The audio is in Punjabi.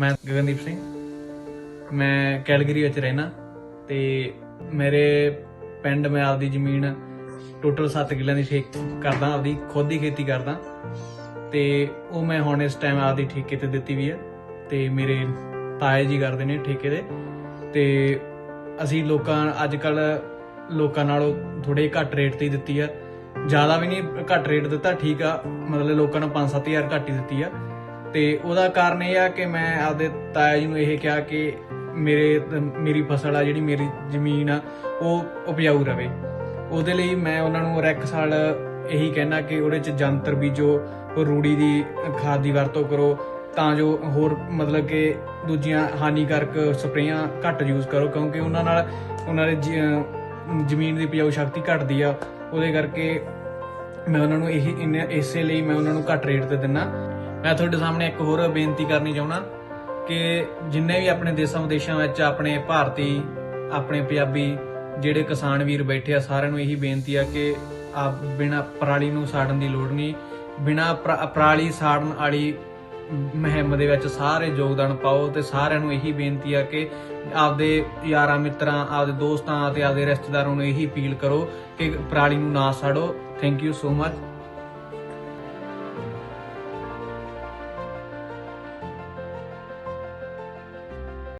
ਮੈਂ ਗਗਨਦੀਪ ਸਿੰਘ। ਮੈਂ ਕੈਲਗਰੀ ਵਿੱਚ ਰਹਿਣਾ ਤੇ ਮੇਰੇ ਪਿੰਡ ਮੈਂ ਆਪਦੀ ਜ਼ਮੀਨ ਟੋਟਲ 7 ਕਿੱਲਿਆਂ ਦੀ ਠੇਕ ਕਰਦਾ, ਆਪਦੀ ਖੁਦ ਦੀ ਖੇਤੀ ਕਰਦਾ ਤੇ ਉਹ ਮੈਂ ਹੁਣ ਇਸ ਟਾਈਮ ਆਪਦੀ ਠੇਕੇ ਤੇ ਦਿੱਤੀ ਵੀ ਹੈ ਤੇ ਮੇਰੇ ਤਾਏ ਜੀ ਕਰਦੇ ਨੇ ਠੇਕੇ ਦੇ ਤੇ ਅਸੀਂ ਲੋਕਾਂ ਅੱਜ ਕੱਲ ਲੋਕਾਂ ਨਾਲੋਂ ਥੋੜੇ ਘੱਟ ਰੇਟ ਤੇ ਹੀ ਦਿੱਤੀ ਆ। ਜ਼ਿਆਦਾ ਵੀ ਨਹੀਂ ਘੱਟ ਰੇਟ ਦਿੱਤਾ, ਠੀਕ ਆ, ਮਤਲਬ ਲੋਕਾਂ ਨੂੰ 5-7000 ਘੱਟ ਹੀ ਦਿੱਤੀ ਆ। ਤੇ ਉਹਦਾ ਕਾਰਨ ਇਹ ਆ ਕਿ ਮੈਂ ਆਪਦੇ ਤਾਇਆ ਜੀ ਨੂੰ ਇਹ ਕਿਹਾ ਕਿ ਮੇਰੇ, ਮੇਰੀ ਫਸਲ ਆ, ਜਿਹੜੀ ਮੇਰੀ ਜ਼ਮੀਨ ਆ, ਉਹ ਉਪਜਾਊ ਰਵੇ। ਉਹਦੇ ਲਈ ਮੈਂ ਉਹਨਾਂ ਨੂੰ ਰੈਕ ਸਾਲ ਇਹੀ ਕਹਿਣਾ ਕਿ ਉਹਦੇ ਚ ਜੰਤਰ ਬੀਜੋ, ਰੂੜੀ ਦੀ ਖਾਦ ਦੀ ਵਰਤੋਂ ਕਰੋ, ਤਾਂ ਜੋ ਹੋਰ ਮਤਲਬ ਕਿ ਦੂਜੀਆਂ ਹਾਨੀਕਾਰਕ ਸਪਰੇਆਂ ਘੱਟ ਯੂਜ਼ ਕਰੋ, ਕਿਉਂਕਿ ਉਹਨਾਂ ਨਾਲ ਉਹਨਾਂ ਦੇ ਜ਼ਮੀਨ ਦੀ ਉਪਜਾਊ ਸ਼ਕਤੀ ਘਟਦੀ ਆ। ਉਹਦੇ ਕਰਕੇ ਮੈਂ ਉਹਨਾਂ ਨੂੰ ਇਹੀ ਇੰਨੇ- ਇਸੇ ਲਈ ਮੈਂ ਉਹਨਾਂ ਨੂੰ ਘੱਟ ਰੇਟ ਤੇ ਦਿੰਨਾ। ਮੈਂ ਤੁਹਾਡੇ ਸਾਹਮਣੇ ਇੱਕ ਹੋਰ ਬੇਨਤੀ ਕਰਨੀ ਚਾਹੁੰਦਾ ਕਿ ਜਿੰਨੇ ਵੀ ਆਪਣੇ ਦੇਸ਼ਾਂ ਵਿਦੇਸ਼ਾਂ ਵਿੱਚ ਆਪਣੇ ਭਾਰਤੀ, ਆਪਣੇ ਪੰਜਾਬੀ ਜਿਹੜੇ ਕਿਸਾਨ ਵੀਰ ਬੈਠੇ ਆ, ਸਾਰਿਆਂ ਨੂੰ ਇਹੀ ਬੇਨਤੀ ਆ ਕਿ ਆ ਬਿਨਾ ਪਰਾਲੀ ਨੂੰ ਸਾੜਨ ਦੀ ਲੋੜ ਨਹੀਂ, ਬਿਨਾ ਪਰਾਲੀ ਸਾੜਨ ਵਾਲੀ ਮੁਹਿੰਮ ਦੇ ਵਿੱਚ ਸਾਰੇ ਯੋਗਦਾਨ ਪਾਓ ਤੇ ਸਾਰਿਆਂ ਨੂੰ ਇਹੀ ਬੇਨਤੀ ਆ ਕਿ ਆਪਦੇ ਯਾਰਾਂ ਮਿੱਤਰਾਂ, ਆਪਦੇ ਦੋਸਤਾਂ ਅਤੇ ਆਪਦੇ ਰਿਸ਼ਤੇਦਾਰਾਂ ਨੂੰ ਇਹੀ ਅਪੀਲ ਕਰੋ ਕਿ ਪਰਾਲੀ ਨੂੰ ਨਾ ਸਾੜੋ। Thank you so much